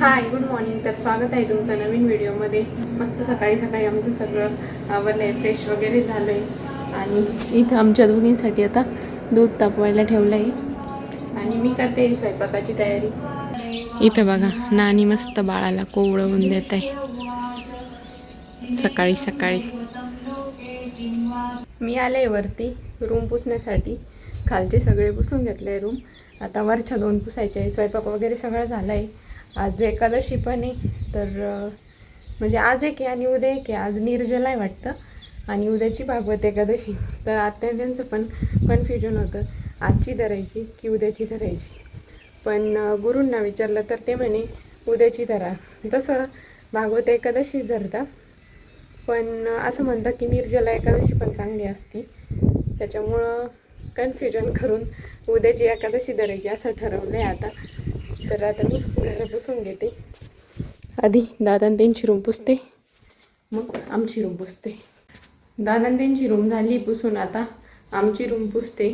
Hi good morning तर स्वागत आहे तुमचं नवीन व्हिडिओमध्ये. मस्त सकाळी सकाळी आमचं सगळं आवरलं आहे फ्रेश वगैरे झालं आहे आणि इथं आमच्या दोघींसाठी आता दूध तापवायला ठेवलं आहे. आणि मी करते स्वयंपाकाची तयारी. इथं बघा नानी मस्त बाळाला कोवळवून देत आहे. सकाळी सकाळी. मी आले वरती रूम पुसण्यासाठी. खालचे सगळे पुसून घेतले रूम. आता वरच्या दोन पुसायचे आहे. स्वयंपाक वगैरे सगळं झालं आहे आज एकादशी पण आहे. तर म्हणजे आज एक आहे आणि उद्या एक आहे आज निर्जला आहे वाटतं. आणि उद्याची भागवत एकादशी. तर आत्या त्यांचं पण कन्फ्युजन होतं. आजची धरायची की उद्याची धरायची? पण गुरूंना विचारलं तर ते म्हणे उद्याची धरा. तसं भागवत एकादशीच धरता पण असं म्हणतात की निर्जला एकादशी पण चांगली असते. त्याच्यामुळं कन्फ्युजन करून उद्याची एकादशी धरायची असं ठरवलं आहे आता. तर आता मी घरं पुसून घेते. आधी दादान त्यांची रूम पुसते. मग आमची रूम पुसते. दादान त्यांची रूम झाली पुसून आता आमची रूम पुसते.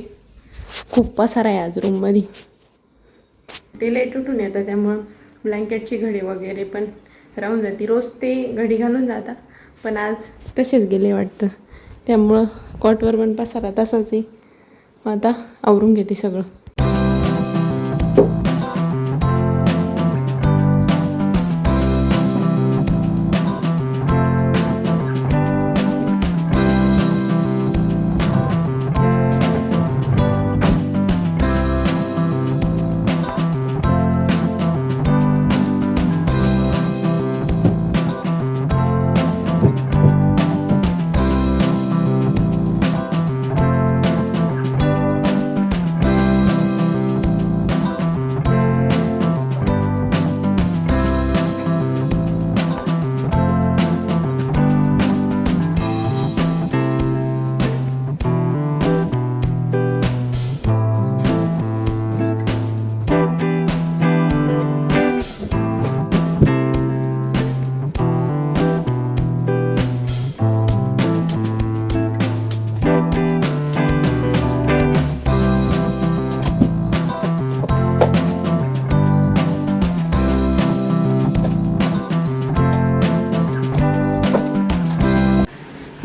खूप पसारा आहे आज रूममध्ये ते लेट उठून येतं त्यामुळं ब्लँकेटची घडी वगैरे पण राहून जाते. रोज ते घडी घालून जातात पण आज तसेच गेले वाटतं. त्यामुळं कॉटवर पण पसारा तसाच आहे. आता आवरून घेते सगळं.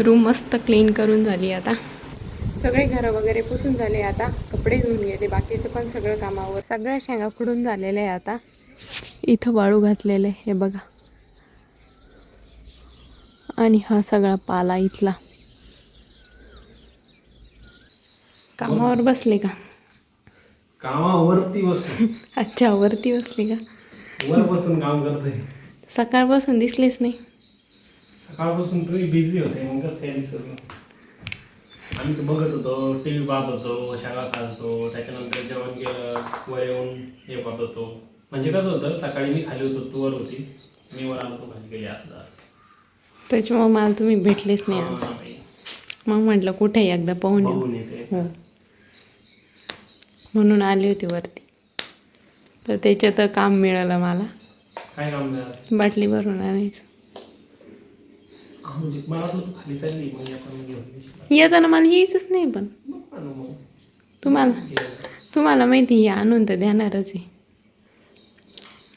रूम मस्त क्लीन करून झाली आता. सगळे घरं वगैरे पुसून झाले आता. कपडे धुवून घेते. बाकीचं पण सगळं कामावर. सगळ्या शेंगा खुडून झालेलं आहे आता. इथं वाळू घातलेलं आहे. हे बघा. आणि हा सगळा पाला इथला. कामावर बसले का? कामावरती बसून अच्छा वरती बसले का? वर बसून काम करतोय. सकाळपासून दिसलेच नाही. सकाळपासून तुम्ही बिझी होते. मग कसं काय दिसत. आम्ही तर बघत होतो टी व्ही पाहत होतो शाळा खात होतो त्याच्यानंतर जेवण केलं वर येऊन हे पाहत होतो. म्हणजे कसं होतं सकाळी मी खाली होतो तू वर होती. मी वर आलो तू खाली गेली असं झालं. त्याच्यामुळे मला तुम्ही भेटलेच नाही आज. मग म्हटलं कुठे एकदा पाहून येऊ? बघून येते. हो. म्हणून आली होती वरती. तर त्याच्यात काम मिळालं मला. काय काम मिळालं? बाटली भरून आणायचं. म्हणजे मला वाटलं तू खाली चालली मग आपण घेऊन. येताना मला यायचंच नाही पण मग आणू मग. तुम्हाला. तुम्हाला माहिती आहे आणून तर देणारच आहे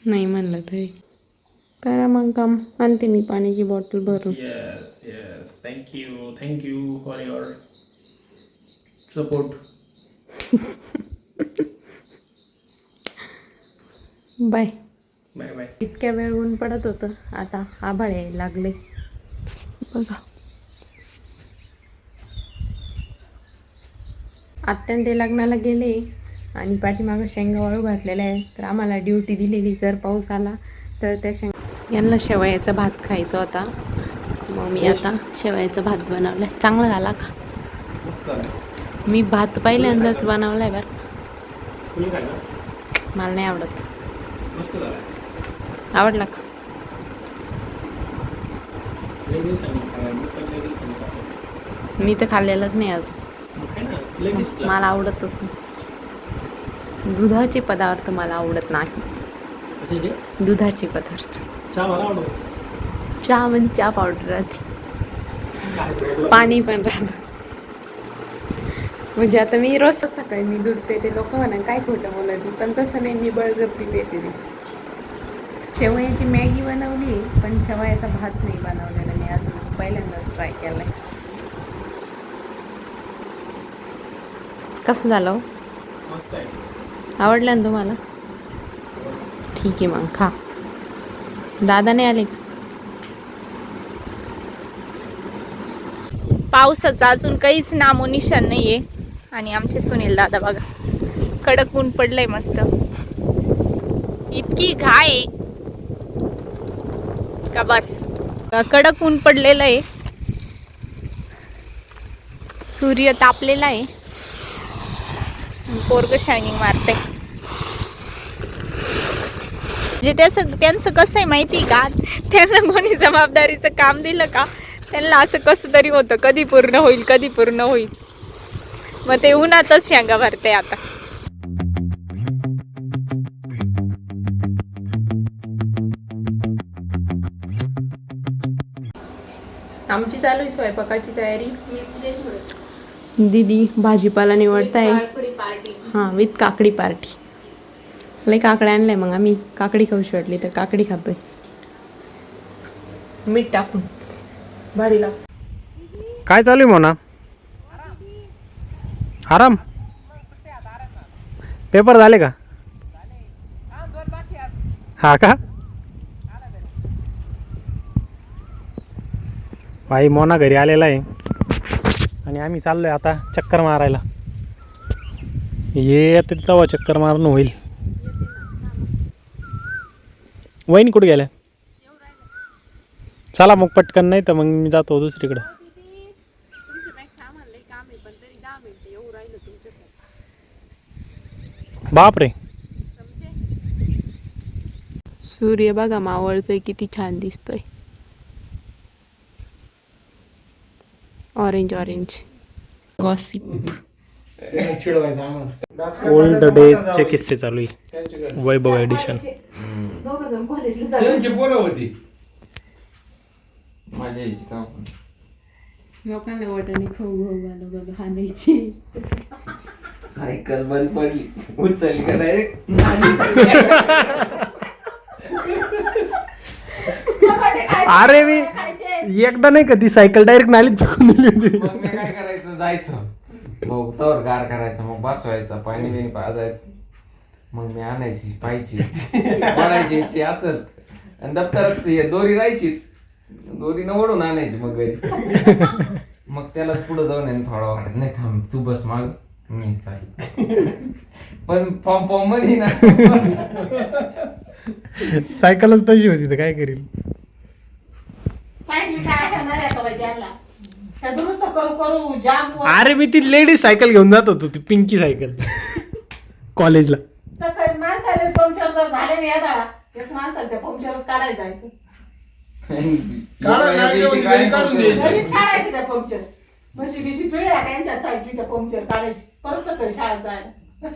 नाही म्हणलं तरी करा मग काम आणते मी पाण्याची बॉटल भरून. Thank you for your support. Bye Bye bye. इतक्या वेळ ऊन पडत होतं आता आभाळ यायला लागले बघा. आत्यान ते लग्नाला गेले आणि पाठीमागं शेंगा वाळू घातलेल्या आहे तर आम्हाला ड्युटी दिलेली. जर पाऊस आला तर त्या शेंग यांना शेवयाचा भात खायचा होता. मग मी आता शेवयाचा भात बनवलाय. चांगला झाला का? मस्त आहे. मी भात पहिल्यांदाच बनवलाय बरं. तुम्ही काय ना मला नाही आवडत. मस्त झाला. आवडला का? दिवसांनी. मी पण लई दिवसांनी खातो. मी तर खाल्लेलंच नाही अजून. मग काय ना लई दिवस लागले. मला आवडतच नाही. दुधाचे पदार्थ मला आवडत नाही? दुधाचे पदार्थ. चहा मला आवडतो. चहामध्ये चहा पावडर राहते. काय पाणी पण राहतं. म्हणजे आता मी रोज सकाळी मी दूध पिते लोक म्हणा काय खोटं बोलत पण तसं नाही मी बळजबरी पिते. ते शेवयाची मॅगी बनवली आहे पण शेवयाचा भात नाही बनवलेला. मी अजून पहिल्यांदाच ट्राय केलाय. कसं झालं हो? मस्त आहे. आवडलं ना तुम्हाला? ठीक आहे मग खा. दादा नाही आले पावसाचं अजून काहीच नामोनिशान नाहीये. आणि आमचे सुनील दादा बघा कडक ऊन पडलंय मस्त. इतकी घाय आहे का बस? कडक ऊन पडलेलं आहे. सूर्य तापलेला आहे. पोरग शायनिंग मारते जे त्याचं त्यांचं कसं आहे माहिती आहे का? त्यांना कोणी जबाबदारीचं काम दिलं का? त्यांना असं कसं तरी होतं. कधी पूर्ण होईल कधी पूर्ण होईल. मग ते उन्हातच शेंगा भरते आता. आमची चालू आहे स्वयंपाकाची तयारी. दीदी भाजीपाला निवडताय. हां विथ काकडी पार्टी. लय काकड्या आणलंय मग आम्ही. काकडी खाऊशी वाटली तर काकडी खातोय. मीठ टाकून. भारी लाग काय चालू आहे मोना? आराम? पेपर झाले का? हा का? भाई मोना घरी आलेला आहे. आणि आम्ही चाललो आहे आता चक्कर मारायला. ये आता तेव्हा चक्कर मारणं होईल. वहीन कुठे गेल्या? चला मग पटकन नाही तर मग मी जातो दुसरीकडं. बापरे. सूर्य बघा मावळतोय किती छान दिसतोय. ऑरेंज ऑरेंज गॉसिप ओल्ड डेजचे किस्से चालू आहे. वैभव एडिशन त्यांची पोरं होती. माझ्या यायची तेव्हा पण. लोकांना वाटाणे खाऊ खाऊ घालू घालू हाणायची. सायकल बंद पडली. उचलली का डायरेक्ट अरे मी एकदा नाही का ती सायकल डायरेक्ट नालीत फेकून दिली होती. मग मी काय करायचं? जायचं. मग तवर गार करायचं मग बसवायचं पाणी बिणी पाजायचं. मग मी आणायची पाहायची पडायची याची असत आणि दप्तरात ती दोरी राहायचीच दोरीनं ओढून आणायची मग घरी. मग त्याला पुढे जाऊन आहे ना थोडा वाटत नाही थांब तू बस माग. मी चालेल पण फॉर्म फॉर्ममध्ये ना. सायकलच तशी होती तर काय करील? त्या दुरुस्त करू करू जाम वर. अरे मी ती लेडीज सायकल घेऊन जात होतो ती पिंकी सायकल. कॉलेजला. सकाळी माणसाला पंक्चर जर झाले नाही येतात एक माणसाला त्या पंक्चरच काढायला जायचं. काढून घरीच काढायचे त्या पंक्चर. म्हशी बिशी पिळ्या त्यांच्या सायकलीच्या पंक्चर काढायची. परत सकाळी शाळेत जायला.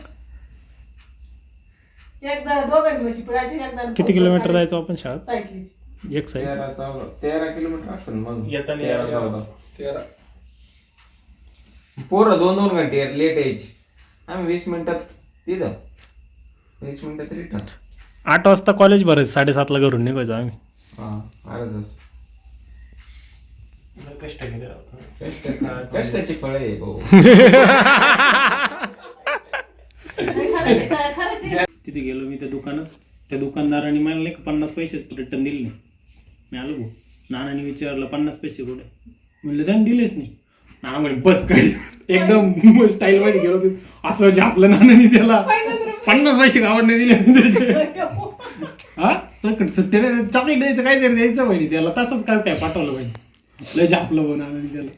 एकदा दोघांनी म्हशी पिळायची एकदा किती किलोमीटर जायचो आपण शाळेत? सायकली एक साईड तेरा चौदा तेरा किलोमीटर असेल मग. येताना तेरा यायला. चौदा. पोरं दोन दोन घंटे लेट यायची. आम्ही वीस मिनिटात तिथं. वीस मिनिटात रिटर्न आठ वाजता कॉलेज भरायचं साडेसातला घरून निघायचो आम्ही. हा अर्ध कष्ट कष्टाची फळ आहे भाऊ. तिथे गेलो मी त्या दुकानात. त्या दुकानदाराने मला नाही का पन्नास पैसे रिटर्न दिले नाही. मी आलो भाऊ. नानाने विचारलं पन्नास पैसे कुठे? म्हणलं त्याने दिलेच नाही. नाना म्हणे बस काय एकदम स्टाईल मध्ये गेलो. असं झापलं नानाने त्याला. पन्नास पैसे नाही दिले. हा. तर त्याने चॉकलेट द्यायचं काय तरी द्यायचं पाहिजे त्याला. तसंच काय काय पाठवलं पाहिजे लय झापलं भाऊ नानाने त्याला.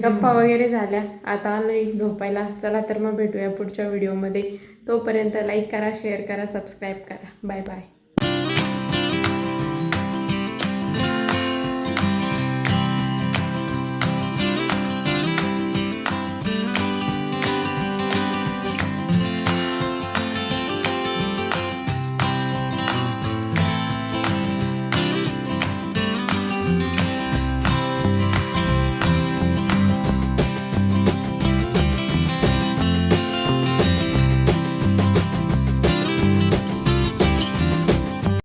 गप्पा वगैरे झाल्या. आता आलोय झोपायला. चला तर मग भेटूया पुढच्या व्हिडिओमध्ये तोपर्यंत लाईक करा शेअर करा सबस्क्राईब करा. Bye bye